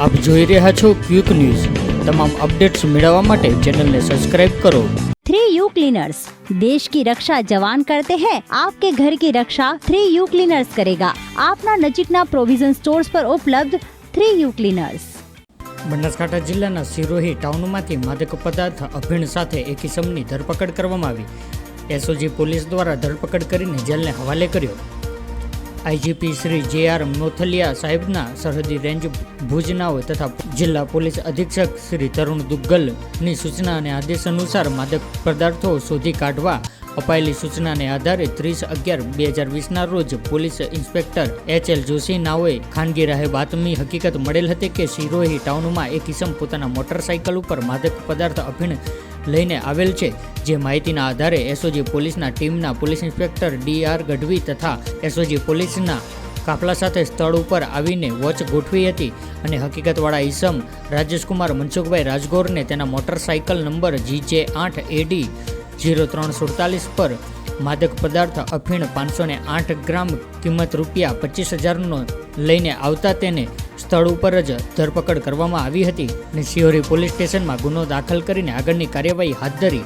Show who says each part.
Speaker 1: આપ જોઈ રહ્યા છો ક્વિક ન્યૂઝ. તમામ અપડેટ્સ મેળવવા માટે ચેનલને સબસ્ક્રાઇબ કરો.
Speaker 2: थ्री यू क्लीनर्स देश की रक्षा जवान करते हैं आपके ઘર કી રક્ષા થ્રી યુ ક્લીનર્સ કરેગા. આપના નજીકના પ્રોવિઝન સ્ટોર્સ પર ઉપલબ્ધ થ્રી યુ ક્લીનર્સ.
Speaker 1: બનાસકાંઠા જિલ્લાના સિરોહી ટાઉનમાંથી માદક પદાર્થ અભિણ સાથે એક કિસમની ધરપકડ કરવામાં આવી. એસઓજી પોલીસ દ્વારા ધરપકડ કરીને જેલને હવાલે કર્યો. આઈજીપી શ્રી જે આર મોથલિયા સાહેબના સરહદી રેન્જ ભુજનાઓ તથા જિલ્લા પોલીસ અધિક્ષક શ્રી તરુણ દુગ્ગલની સૂચના અને આદેશ અનુસાર માદક પદાર્થો શોધી કાઢવા અપાયેલી સૂચનાને આધારે ત્રીસ અગિયાર બે હજાર વીસના રોજ police inspector H L Joshi નાઓએ ખાનગી રાહે બાતમી હકીકત મળેલ હતી કે સિરોહી ટાઉનમાં એક ઇસમ પોતાના મોટરસાઇકલ ઉપર માદક પદાર્થ અભિણ લઈને આવેલ છે. જે માહિતીના આધારે એસઓજી પોલીસના ટીમના police inspector D R Gadhvi તથા એસઓજી પોલીસના કાફલા સાથે સ્થળ ઉપર આવીને વોચ ગોઠવી હતી અને હકીકતવાળા ઈસમ રાજેશકુમાર મનસુખભાઈ રાજગોરને તેના મોટરસાઇકલ નંબર જીજે આઠ એડી જીરો ત્રણ સુડતાલીસ પર માદક પદાર્થ અફીણ પાંચસો આઠ ગ્રામ કિંમત રૂપિયા પચીસ હજારનો લઈને આવતા તેને સ્થળ ઉપર જ ધરપકડ કરવામાં આવી હતી અને સિહોરી પોલીસ સ્ટેશનમાં ગુનો દાખલ કરીને આગળની કાર્યવાહી હાથ ધરી